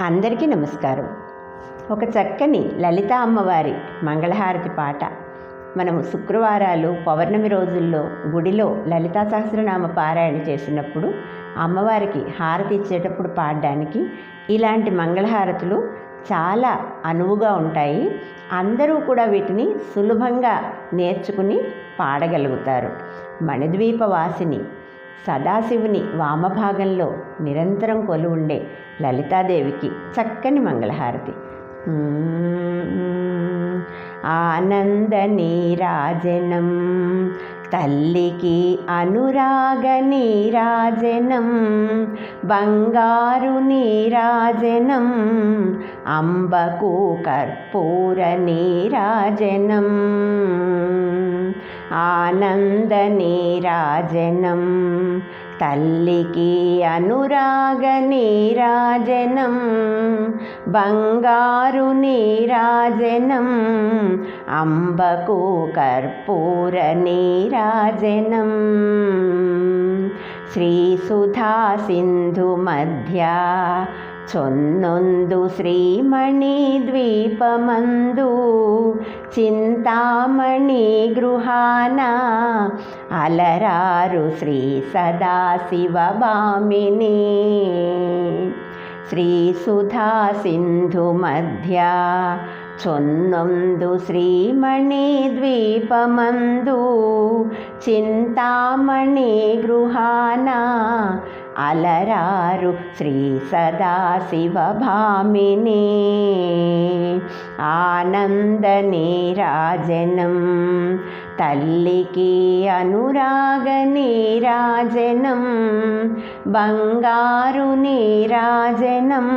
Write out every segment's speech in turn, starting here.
అందరికీ నమస్కారం. ఒక చక్కని లలిత అమ్మవారి మంగళహారతి పాట. మనము శుక్రవారాలు పౌర్ణమి రోజుల్లో గుడిలో లలితా సహస్రనామ పారాయణ చేసినప్పుడు అమ్మవారికి హారతి ఇచ్చేటప్పుడు పాడడానికి ఇలాంటి మంగళహారతులు చాలా అనువుగా ఉంటాయి. అందరూ కూడా వీటిని సులభంగా నేర్చుకుని పాడగలుగుతారు. మణిద్వీప వాసిని సదాశివుని వామభాగంలో నిరంతరం కొలువుండే లలితాదేవికి చక్కని మంగళహారతి. ఆనంద నీరాజనం తల్లికి అనురాగ నీరాజనం బంగారు నీరాజనం అంబకు కర్పూర నీరాజనం ఆనంద నీరాజనం తల్లికి అనురాగ నీరాజనం బంగారు నీరాజనం అంబకు కర్పూర నీరాజనం. శ్రీసుధా సింధు మధ్య చొన్నొందు శ్రీమణి ద్వీపమందు చింతామణి గృహాన అలరారు శ్రీ సదాశివ భామిని శ్రీ సుధా సింధు మధ్య చొన్నొందు శ్రీమణి ద్వీపమందు చింతామణి గృహాన అలరారు శ్రీ సదాశివ భామిని ఆనంద నీరాజనం తల్లికి అనురాగ నీరాజనం బంగారు నీరాజనం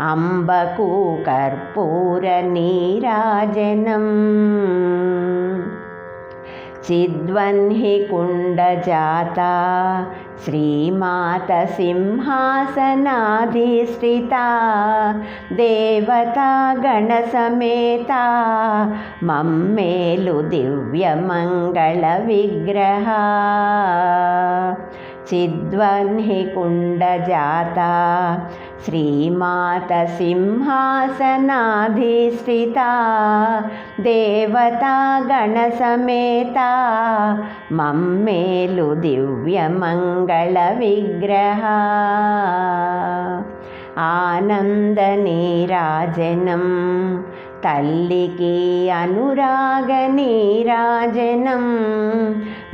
అంబకు కర్పూర నీరాజనం. చిద్వన్హి కుండజాత శ్రీమాత సింహాసనాధిష్ఠిత దేవతా గణసమేత మమ్మేలు దివ్యమంగళ విగ్రహ చిద్వన్హి కుండజాత శ్రీమాత సింహాసనాధిష్ఠిత దేవతా గణసమేత మమ్మేలు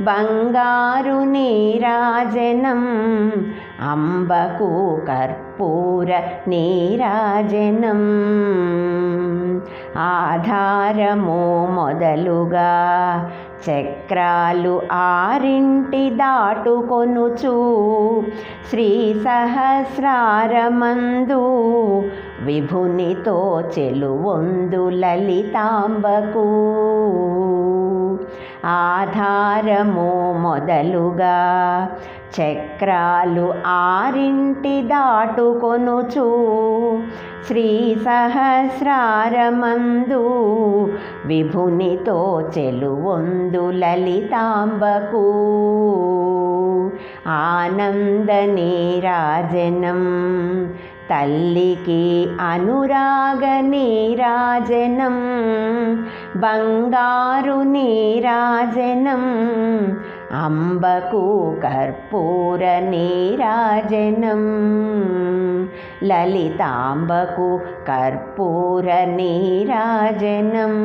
బంగారు నీరాజనం అంబకు కర్పూర నీరాజనం ఆధారము మొదలుగా చక్రాలు ఆరింటి దాటుకొనుచు శ్రీ సహస్రారమందు విభునితో చెలువొందు లలితాంబకు ఆధారము మొదలుగా చక్రాలు ఆరింటి దాటుకొనుచు. శ్రీ సహస్రారమందు విభునితో చెలువొందు లలితాంబకు. ఆనంద నీరాజనం తల్లికి అనురాగ నీరాజనం బంగారు నీరాజనం అంబకు కర్పూర నీరాజనం లలితాంబకు కర్పూర నీరాజనం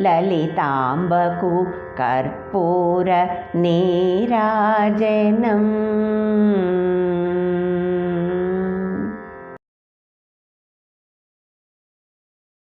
లలితాంబకు కర్పూర నీరాజనం